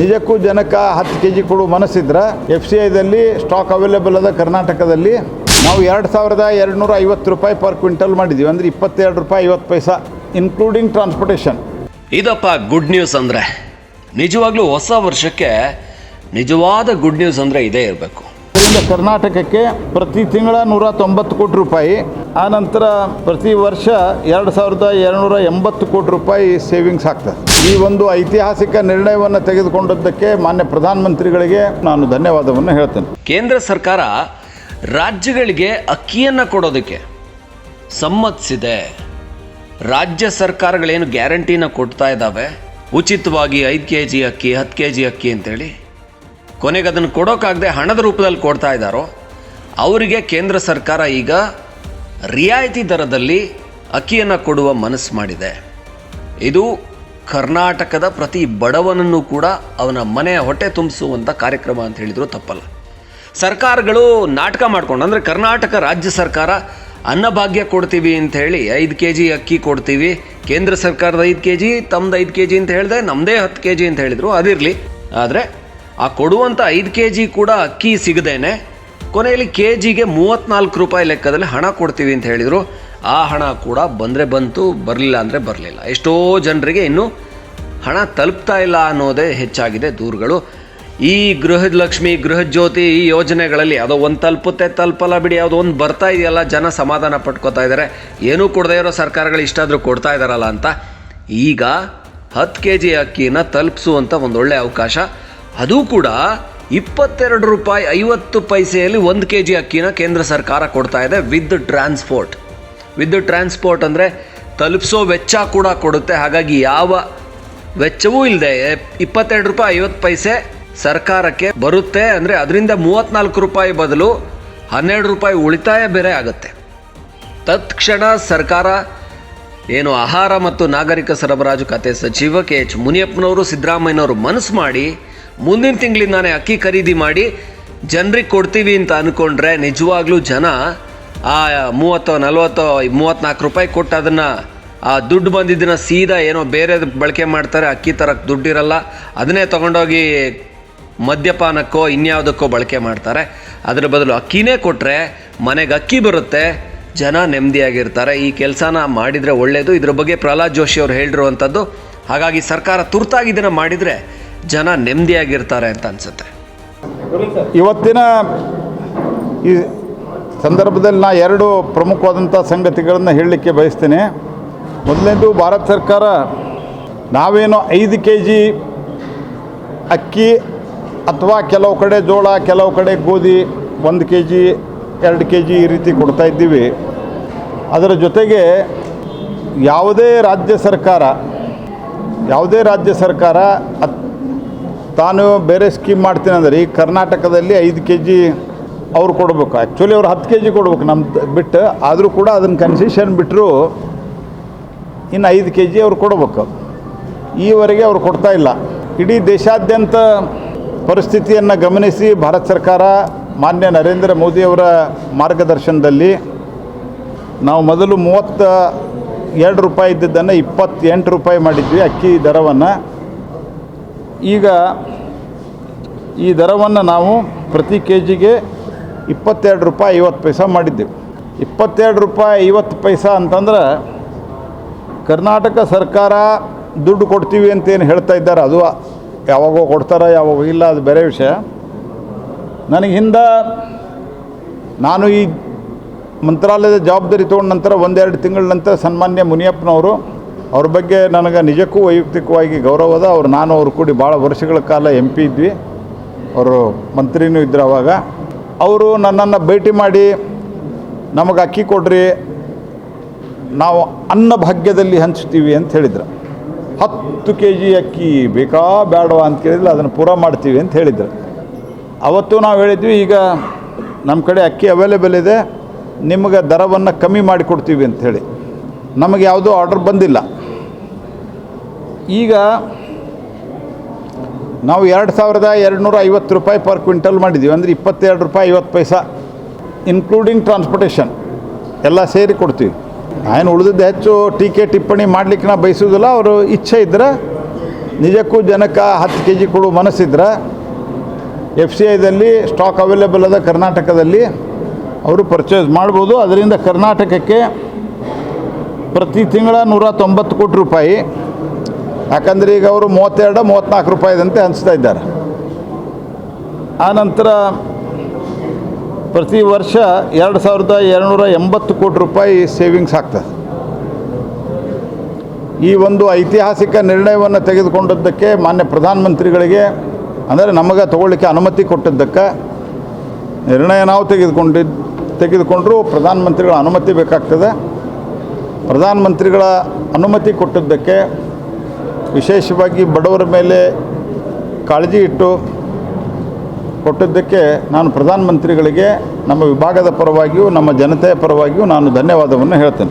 ನಿಜಕ್ಕೂ ಜನಕ್ಕೆ ಹತ್ತು ಕೆ ಜಿ ಕೊಡುವ ಮನಸ್ಸಿದ್ರೆ ಎಫ್ ಸಿ ಐದಲ್ಲಿ ಸ್ಟಾಕ್ ಅವೈಲೇಬಲ್ ಅದ ಕರ್ನಾಟಕದಲ್ಲಿ. ನಾವು ಎರಡು ಸಾವಿರದ ಎರಡು ನೂರ ಐವತ್ತು ರೂಪಾಯಿ ಪರ್ ಕ್ವಿಂಟಲ್ ಮಾಡಿದ್ದೀವಿ ಅಂದರೆ ಇಪ್ಪತ್ತೆರಡು ರೂಪಾಯಿ ಐವತ್ತು ಪೈಸಾ ಇನ್ಕ್ಲೂಡಿಂಗ್ ಟ್ರಾನ್ಸ್ಪೋರ್ಟೇಷನ್ ಇದಪ್ಪ ಗುಡ್ ನ್ಯೂಸ್ ಅಂದರೆ ನಿಜವಾಗ್ಲೂ ಹೊಸ ವರ್ಷಕ್ಕೆ ನಿಜವಾದ ಗುಡ್ ನ್ಯೂಸ್ ಅಂದರೆ ಇದೇ ಇರಬೇಕು. ಇದರಿಂದ ಕರ್ನಾಟಕಕ್ಕೆ ಪ್ರತಿ ತಿಂಗಳ ನೂರ ತೊಂಬತ್ತು ಕೋಟಿ ರೂಪಾಯಿ. ಆನಂತರ ಪ್ರತಿ ವರ್ಷ ಎರಡು ಸಾವಿರದ ಎರಡುನೂರ ಎಂಬತ್ತು ಕೋಟಿ ರೂಪಾಯಿ ಸೇವಿಂಗ್ಸ್ ಆಗ್ತದೆ. ಈ ಒಂದು ಐತಿಹಾಸಿಕ ನಿರ್ಣಯವನ್ನು ತೆಗೆದುಕೊಂಡದ್ದಕ್ಕೆ ಮಾನ್ಯ ಪ್ರಧಾನಮಂತ್ರಿಗಳಿಗೆ ನಾನು ಧನ್ಯವಾದವನ್ನು ಹೇಳ್ತೇನೆ. ಕೇಂದ್ರ ಸರ್ಕಾರ ರಾಜ್ಯಗಳಿಗೆ ಅಕ್ಕಿಯನ್ನು ಕೊಡೋದಕ್ಕೆ ಸಮ್ಮತಿಸಿದೆ. ರಾಜ್ಯ ಸರ್ಕಾರಗಳೇನು ಗ್ಯಾರಂಟಿನ ಕೊಡ್ತಾ ಇದ್ದಾವೆ? ಉಚಿತವಾಗಿ ಐದು ಕೆ ಜಿ ಅಕ್ಕಿ, ಹತ್ತು ಕೆ ಜಿ ಅಕ್ಕಿ ಅಂತೇಳಿ. ಕೊನೆಗೆ ಅದನ್ನು ಕೊಡೋಕ್ಕಾಗದೆ ಹಣದ ರೂಪದಲ್ಲಿ ಕೊಡ್ತಾ ಇದ್ದಾರೋ? ಅವರಿಗೆ ಕೇಂದ್ರ ಸರ್ಕಾರ ಈಗ ರಿಯಾಯಿತಿ ದರದಲ್ಲಿ ಅಕ್ಕಿಯನ್ನು ಕೊಡುವ ಮನಸ್ಸು ಮಾಡಿದೆ. ಇದು ಕರ್ನಾಟಕದ ಪ್ರತಿ ಬಡವನನ್ನು ಕೂಡ ಅವನ ಮನೆಯ ಹೊಟ್ಟೆ ತುಂಬಿಸುವಂಥ ಕಾರ್ಯಕ್ರಮ ಅಂತ ಹೇಳಿದರೂ ತಪ್ಪಲ್ಲ. ಸರ್ಕಾರಗಳು ನಾಟಕ ಮಾಡ್ಕೊಂಡು, ಅಂದರೆ ಕರ್ನಾಟಕ ರಾಜ್ಯ ಸರ್ಕಾರ ಅನ್ನಭಾಗ್ಯ ಕೊಡ್ತೀವಿ ಅಂತ ಹೇಳಿ ಐದು ಕೆ ಜಿ ಅಕ್ಕಿ ಕೊಡ್ತೀವಿ, ಕೇಂದ್ರ ಸರ್ಕಾರದ ಐದು ಕೆ ಜಿ ತಮ್ಮದು ಐದು ಕೆ ಜಿ ಅಂತ ಹೇಳಿದೆ ನಮ್ಮದೇ ಹತ್ತು ಕೆ ಜಿ ಅಂತ ಹೇಳಿದರು, ಅದಿರಲಿ. ಆದರೆ ಆ ಕೊಡುವಂಥ ಐದು ಕೆ ಜಿ ಕೂಡ ಅಕ್ಕಿ ಸಿಗದೇನೆ ಕೊನೆಯಲ್ಲಿ ಕೆ ಜಿಗೆ ಮೂವತ್ತ್ನಾಲ್ಕು ರೂಪಾಯಿ ಲೆಕ್ಕದಲ್ಲಿ ಹಣ ಕೊಡ್ತೀವಿ ಅಂತ ಹೇಳಿದರು. ಆ ಹಣ ಕೂಡ ಬಂದರೆ ಬಂತು, ಬರಲಿಲ್ಲ ಅಂದರೆ ಬರಲಿಲ್ಲ. ಎಷ್ಟೋ ಜನರಿಗೆ ಇನ್ನೂ ಹಣ ತಲುಪ್ತಾ ಇಲ್ಲ ಅನ್ನೋದೇ ಹೆಚ್ಚಾಗಿದೆ ದೂರುಗಳು. ಈ ಗೃಹದ ಲಕ್ಷ್ಮಿ ಗೃಹಜ್ಯೋತಿ ಈ ಯೋಜನೆಗಳಲ್ಲಿ ಯಾವುದೋ ಒಂದು ತಲುಪುತ್ತೆ, ತಲುಪಲ್ಲ ಬಿಡಿ ಯಾವುದೋ ಒಂದು ಬರ್ತಾ ಇದೆಯಲ್ಲ, ಜನ ಸಮಾಧಾನ ಪಟ್ಕೋತಾ ಇದ್ದಾರೆ ಏನೂ ಕೊಡದೇ ಇರೋ ಸರ್ಕಾರಗಳು ಇಷ್ಟಾದರೂ ಕೊಡ್ತಾ ಇದ್ದಾರಲ್ಲ ಅಂತ. ಈಗ ಹತ್ತು ಕೆ ಜಿ ಅಕ್ಕಿನ ತಲುಪಿಸುವಂಥ ಒಂದು ಒಳ್ಳೆಯ ಅವಕಾಶ. ಅದು ಕೂಡ ಇಪ್ಪತ್ತೆರಡು ರೂಪಾಯಿ ಐವತ್ತು ಪೈಸೆಯಲ್ಲಿ ಒಂದು ಕೆ ಜಿ ಅಕ್ಕಿನ ಕೇಂದ್ರ ಸರ್ಕಾರ ಕೊಡ್ತಾ ಇದೆ ವಿತ್ ಟ್ರಾನ್ಸ್ಪೋರ್ಟ್. ವಿತ್ ಟ್ರಾನ್ಸ್ಪೋರ್ಟ್ ಅಂದರೆ ತಲುಪಿಸೋ ವೆಚ್ಚ ಕೂಡ ಕೊಡುತ್ತೆ. ಹಾಗಾಗಿ ಯಾವ ವೆಚ್ಚವೂ ಇಲ್ಲದೆ ಇಪ್ಪತ್ತೆರಡು ರೂಪಾಯಿ ಐವತ್ತು ಪೈಸೆ ಸರ್ಕಾರಕ್ಕೆ ಬರುತ್ತೆ. ಅಂದರೆ ಅದರಿಂದ ಮೂವತ್ತ್ನಾಲ್ಕು ರೂಪಾಯಿ ಬದಲು ಹನ್ನೆರಡು ರೂಪಾಯಿ ಉಳಿತಾಯ ಬೇರೆ ಆಗುತ್ತೆ. ತತ್ಕ್ಷಣ ಸರ್ಕಾರ ಏನು ಆಹಾರ ಮತ್ತು ನಾಗರಿಕ ಸರಬರಾಜು ಖಾತೆ ಸಚಿವ ಕೆ ಎಚ್ ಮುನಿಯಪ್ಪನವರು ಸಿದ್ದರಾಮಯ್ಯನವರು ಮನಸ್ಸು ಮಾಡಿ ಮುಂದಿನ ತಿಂಗಳಿಂದಾನೇ ಅಕ್ಕಿ ಖರೀದಿ ಮಾಡಿ ಜನರಿಗೆ ಕೊಡ್ತೀವಿ ಅಂತ ಅಂದ್ಕೊಂಡ್ರೆ ನಿಜವಾಗ್ಲೂ ಜನ ಆ ಮೂವತ್ತೋ, ನಲ್ವತ್ತೋ ಮೂವತ್ತ್ನಾಲ್ಕು ರೂಪಾಯಿ ಕೊಟ್ಟು ಅದನ್ನು ಆ ದುಡ್ಡು ಬಂದಿದ್ದನ್ನ ಸೀದಾ ಏನೋ ಬೇರೆ ಬಳಕೆ ಮಾಡ್ತಾರೆ, ಅಕ್ಕಿ ತರಕ್ಕೆ ದುಡ್ಡಿರಲ್ಲ. ಅದನ್ನೇ ತೊಗೊಂಡೋಗಿ ಮದ್ಯಪಾನಕ್ಕೋ, ಇನ್ಯಾವುದಕ್ಕೋ ಬಳಕೆ ಮಾಡ್ತಾರೆ. ಅದರ ಬದಲು ಅಕ್ಕಿನೇ ಕೊಟ್ಟರೆ ಮನೆಗೆ ಅಕ್ಕಿ ಬರುತ್ತೆ, ಜನ ನೆಮ್ಮದಿಯಾಗಿರ್ತಾರೆ. ಈ ಕೆಲಸನ ಮಾಡಿದರೆ ಒಳ್ಳೆಯದು ಇದ್ರ ಬಗ್ಗೆ ಪ್ರಹ್ಲಾದ್ ಜೋಶಿ ಅವರು ಹೇಳಿರುವಂಥದ್ದು, ಹಾಗಾಗಿ ಸರ್ಕಾರ ತುರ್ತಾಗಿ ಇದನ್ನು ಮಾಡಿದರೆ ಜನ ನೆಮ್ಮದಿಯಾಗಿರ್ತಾರೆ ಅಂತ ಅನ್ಸುತ್ತೆ. ಇವತ್ತಿನ ಈ ಸಂದರ್ಭದಲ್ಲಿ ನಾ ಎರಡು ಪ್ರಮುಖವಾದಂಥ ಸಂಗತಿಗಳನ್ನು ಹೇಳಲಿಕ್ಕೆ ಬಯಸ್ತೇನೆ. ಮೊದಲನೇದು, ಭಾರತ ಸರ್ಕಾರ ನಾವೇನು ಐದು ಕೆ ಜಿ ಅಕ್ಕಿ ಅಥವಾ ಕೆಲವು ಕಡೆ ಜೋಳ, ಕೆಲವು ಕಡೆ ಗೋಧಿ, ಒಂದು ಕೆ ಜಿ ಎರಡು ಕೆ ಜಿ ಈ ರೀತಿ ಕೊಡ್ತಾ ಇದ್ದೀವಿ. ಅದರ ಜೊತೆಗೆ ಯಾವುದೇ ರಾಜ್ಯ ಸರ್ಕಾರ, ಯಾವುದೇ ರಾಜ್ಯ ಸರ್ಕಾರ ತಾನು ಬೇರೆ ಸ್ಕೀಮ್ ಮಾಡ್ತೀನಿ ಅಂದರೆ ಈ ಕರ್ನಾಟಕದಲ್ಲಿ ಐದು ಕೆ ಜಿ ಅವ್ರು ಕೊಡಬೇಕು. ಆ್ಯಕ್ಚುಲಿ ಅವ್ರು ಹತ್ತು ಕೆ ಜಿ ಕೊಡ್ಬೇಕು ನಮ್ಮ ಬಿಟ್ಟು. ಆದರೂ ಕೂಡ ಅದನ್ನು ಕನ್ಸೆಷನ್ ಬಿಟ್ಟರು ಇನ್ನು ಐದು ಕೆ ಜಿ ಅವ್ರು ಕೊಡಬೇಕು. ಈವರೆಗೆ ಅವ್ರು ಕೊಡ್ತಾ ಇಲ್ಲ. ಇಡೀ ದೇಶಾದ್ಯಂತ ಪರಿಸ್ಥಿತಿಯನ್ನು ಗಮನಿಸಿ ಭಾರತ ಸರ್ಕಾರ ಮಾನ್ಯ ನರೇಂದ್ರ ಮೋದಿಯವರ ಮಾರ್ಗದರ್ಶನದಲ್ಲಿ ನಾವು ಮೊದಲು ಮೂವತ್ತ ಎರಡು ರೂಪಾಯಿ ಇದ್ದಿದ್ದನ್ನು ಇಪ್ಪತ್ತೆಂಟು ರೂಪಾಯಿ ಮಾಡಿದ್ವಿ ಅಕ್ಕಿ ದರವನ್ನು. ಈಗ ಈ ದರವನ್ನು ನಾವು ಪ್ರತಿ ಕೆ ಜಿಗೆ ಇಪ್ಪತ್ತೆರಡು ರೂಪಾಯಿ ಐವತ್ತು ಪೈಸ ಮಾಡಿದ್ದೆವು. ಇಪ್ಪತ್ತೆರಡು ರೂಪಾಯಿ ಐವತ್ತು ಪೈಸ ಅಂತಂದ್ರೆ ಕರ್ನಾಟಕ ಸರ್ಕಾರ ದುಡ್ಡು ಕೊಡ್ತೀವಿ ಅಂತೇನು ಹೇಳ್ತಾ ಇದ್ದಾರೆ. ಅದು ಯಾವಾಗೋ ಕೊಡ್ತಾರ, ಯಾವಾಗ ಇಲ್ಲ, ಅದು ಬೇರೆ ವಿಷಯ. ನನಗೆ ಹಿಂದೆ ನಾನು ಈ ಮಂತ್ರಾಲಯದ ಜವಾಬ್ದಾರಿ ತೊಗೊಂಡ ನಂತರ ಒಂದೆರಡು ತಿಂಗಳ ನಂತರ ಸನ್ಮಾನ್ಯ ಮುನಿಯಪ್ಪನವರು ಅವ್ರ ಬಗ್ಗೆ ನನಗೆ ನಿಜಕ್ಕೂ ವೈಯಕ್ತಿಕವಾಗಿ ಗೌರವದ ಅವ್ರು ನಾನು ಅವ್ರು ಕೂಡಿ ಭಾಳ ವರ್ಷಗಳ ಕಾಲ ಎಂ ಪಿ ಇದ್ವಿ. ಅವರು ಮಂತ್ರಿನೂ ಇದ್ರು ಅವಾಗ. ಅವರು ನನ್ನನ್ನು ಭೇಟಿ ಮಾಡಿ ನಮಗೆ ಅಕ್ಕಿ ಕೊಡ್ರಿ, ನಾವು ಅನ್ನ ಭಾಗ್ಯದಲ್ಲಿ ಹಂಚ್ತೀವಿ ಅಂತ ಹೇಳಿದ್ರು. ಹತ್ತು ಕೆ ಜಿ ಅಕ್ಕಿ ಬೇಕಾ ಬೇಡವಾ ಅಂತ ಕೇಳಿದ್ರೆ ಅದನ್ನು ಪೂರ ಮಾಡ್ತೀವಿ ಅಂತ ಹೇಳಿದ್ರು. ಅವತ್ತು ನಾವು ಹೇಳಿದ್ವಿ, ಈಗ ನಮ್ಮ ಕಡೆ ಅಕ್ಕಿ ಅವೈಲೇಬಲ್ ಇದೆ, ನಿಮಗೆ ದರವನ್ನು ಕಮ್ಮಿ ಮಾಡಿಕೊಡ್ತೀವಿ ಹೇಳಿ. ನಮಗೆ ಯಾವುದೂ ಆರ್ಡರ್ ಬಂದಿಲ್ಲ. ಈಗ ನಾವು ಎರಡು ಸಾವಿರದ ಎರಡು ನೂರ ಐವತ್ತು ರೂಪಾಯಿ ಪರ್ ಕ್ವಿಂಟಲ್ ಮಾಡಿದ್ದೀವಿ. ಅಂದರೆ ಇಪ್ಪತ್ತೆರಡು ರೂಪಾಯಿ ಐವತ್ತು ಪೈಸಾ ಇನ್ಕ್ಲೂಡಿಂಗ್ ಟ್ರಾನ್ಸ್ಪೋರ್ಟೇಷನ್ ಎಲ್ಲ ಸೇರಿ ಕೊಡ್ತೀವಿ. ಏನು ಉಳಿದಿದ್ದು ಹೆಚ್ಚು ಟೀಕೆ ಟಿಪ್ಪಣಿ ಮಾಡಲಿಕ್ಕೆ ನಾ ಬಯಸೋದಿಲ್ಲ ಅವರು ಇಚ್ಛೆ ಇದ್ದರೆ ನಿಜಕ್ಕೂ ಜನಕ್ಕೆ ಹತ್ತು ಕೆ ಜಿ ಕೊಡು ಮನಸ್ಸಿದ್ರೆ ಎಫ್ ಸಿ ಐದಲ್ಲಿ ಸ್ಟಾಕ್ ಅವೈಲೇಬಲ್ ಅದ ಕರ್ನಾಟಕದಲ್ಲಿ, ಅವರು ಪರ್ಚೇಸ್ ಮಾಡ್ಬೋದು. ಅದರಿಂದ ಕರ್ನಾಟಕಕ್ಕೆ ಪ್ರತಿ ತಿಂಗಳ ನೂರ ತೊಂಬತ್ತು ಕೋಟಿ ರೂಪಾಯಿ ಯಾಕಂದರೆ ಈಗ ಅವರು ಮೂವತ್ತೆರಡು ಮೂವತ್ತ್ನಾಲ್ಕು ರೂಪಾಯಿದಂತೆ ಹಂಚ್ತಾ ಇದ್ದಾರೆ. ಆನಂತರ ಪ್ರತಿ ವರ್ಷ ಎರಡು ಸಾವಿರದ ಎರಡುನೂರ ಎಂಬತ್ತು ಕೋಟಿ ರೂಪಾಯಿ ಸೇವಿಂಗ್ಸ್ ಆಗ್ತದೆ. ಈ ಒಂದು ಐತಿಹಾಸಿಕ ನಿರ್ಣಯವನ್ನು ತೆಗೆದುಕೊಂಡದ್ದಕ್ಕೆ ಮಾನ್ಯ ಪ್ರಧಾನಮಂತ್ರಿಗಳಿಗೆ, ಅಂದರೆ ನಮಗೆ ತಗೊಳ್ಳಿಕ್ಕೆ ಅನುಮತಿ ಕೊಟ್ಟಿದ್ದಕ್ಕೆ ನಿರ್ಣಯ ನಾವು ತೆಗೆದುಕೊಂಡಿದ್ದು ತೆಗೆದುಕೊಂಡರೂ ಪ್ರಧಾನಮಂತ್ರಿಗಳ ಅನುಮತಿ ಬೇಕಾಗ್ತದೆ. ಪ್ರಧಾನಮಂತ್ರಿಗಳ ಅನುಮತಿ ಕೊಟ್ಟಿದ್ದಕ್ಕೆ ವಿಶೇಷವಾಗಿ ಬಡವರ ಮೇಲೆ ಕಾಳಜಿ ಇಟ್ಟು ಕೊಟ್ಟಿದ್ದಕ್ಕೆ ನಾನು ಪ್ರಧಾನಮಂತ್ರಿಗಳಿಗೆ ನಮ್ಮ ವಿಭಾಗದ ಪರವಾಗಿಯೂ ನಮ್ಮ ಜನತೆಯ ಪರವಾಗಿಯೂ ನಾನು ಧನ್ಯವಾದವನ್ನು ಹೇಳ್ತೇನೆ.